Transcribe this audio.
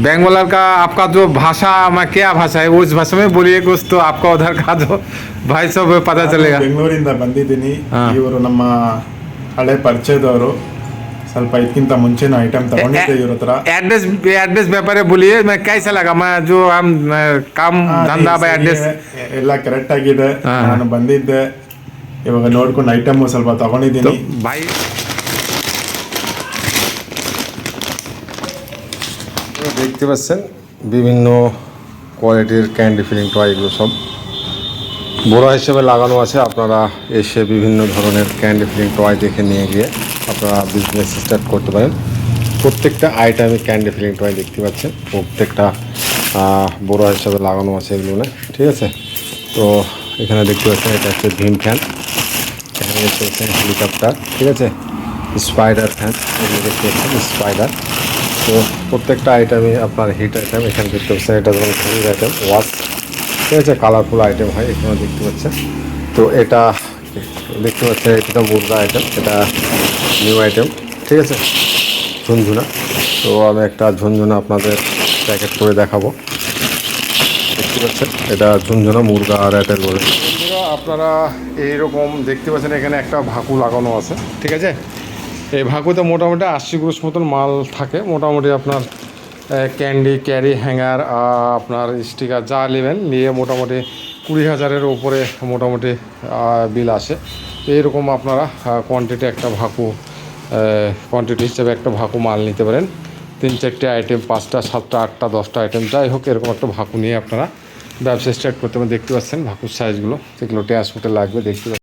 बेंगोलर का आपका जो भाषा में क्या भाषा है उस भाषा में बोलिए कुछ तो आपका उधर का जो भाई सब पता चलेगा ಬೆಂಗಳೂರಿಂದ ಬಂದಿದ್ದೀನಿ ಹಾ. ಇವರು ನಮ್ಮ ಹಳೆ ಪರಿಚಯದವರು ಸ್ವಲ್ಪ ಇದಕ್ಕಿಂತ ಮುಂಚೆನೂ ಐಟಮ್ ತಗೊಂಡಿದ್ದೆ ಇವ್ರ ಹತ್ರ एड्रेस एड्रेस व्यापारी बोलिए मैं कैसा लगा मैं जो हम अ, काम ಹಾ, धंधा ಸರಿ, एड्रेस ಎಲ್ಲ ಕರೆಕ್ಟ್ ಆಗಿದೆ ಹಾ. ನಾನು ಬಂದಿದ್ದೆ ಇವಾಗ ನೋಡ್ಕೊಂಡು ಐಟಮ್ ಸ್ವಲ್ಪ तो ತಗೊಂಡಿದ್ದೀನಿ भाई দেখতে পাচ্ছেন, বিভিন্ন কোয়ালিটির ক্যান্ডি ফিলিং টয় এগুলো সব। বড় হিসেবে লাগানো আছে, আপনারা এসে বিভিন্ন ধরনের ক্যান্ডি ফিলিং টয় দেখে নিয়ে গিয়ে আপনারা বিজনেস স্টার্ট করতে পারেন। প্রত্যেকটা আইটেমে ক্যান্ডি ফিলিং টয় দেখতে পাচ্ছেন, প্রত্যেকটা বড় হিসেবে লাগানো আছে এগুলো না, ঠিক আছে? তো এখানে দেখতে পাচ্ছেন, এটা হচ্ছে ভীম ফ্যান এখানে দেখতে পাচ্ছেন হেলিকপ্টার ঠিক আছে? স্পাইডার ফ্যান এগুলো দেখতে পাচ্ছেন স্পাইডার তো প্রত্যেকটা আইটেমই আপনার হিট আইটেম এখানে দেখতে পাচ্ছেন এটা ধরুন হিট আইটেম ওয়াশ ঠিক আছে কালারফুল আইটেম হয় এখানে দেখতে পাচ্ছেন। তো এটা দেখতে পাচ্ছেন, এটা মুরগা আইটেম এটা নিউ আইটেম ঠিক আছে, ঝুনঝুনা। তো আমি একটা ঝুনঝুনা আপনাদের প্যাকেট করে দেখাবো। দেখতে পাচ্ছেন, এটা ঝুনঝুনা মুরগা আর এটার বলে আপনারা এইরকম দেখতে পাচ্ছেন, এখানে একটা ভাকু লাগানো আছে। ঠিক আছে এই ভাকুতে মোটামুটি আশি গ্রুস মতন মাল থাকে। মোটামুটি আপনার ক্যান্ডি, ক্যারি, হ্যাঙ্গার আপনার স্টিকার যা নেবেন নিয়ে মোটামুটি কুড়ি হাজারের উপরে মোটামুটি বিল আসে। এইরকম আপনারা কোয়ান্টিটি একটা ভাকু কোয়ান্টিটি হিসেবে একটা ভাকু মাল নিতে পারেন। তিন চারটে আইটেম পাঁচটা, সাতটা, আটটা, দশটা আইটেম যাই হোক, এরকম একটা ভাকু নিয়ে আপনারা ব্যবসা স্টার্ট করতে পারেন। দেখতে পাচ্ছেন ভাকুর সাইজগুলো যেগুলো ট্রান্সপোর্টে লাগবে, দেখতে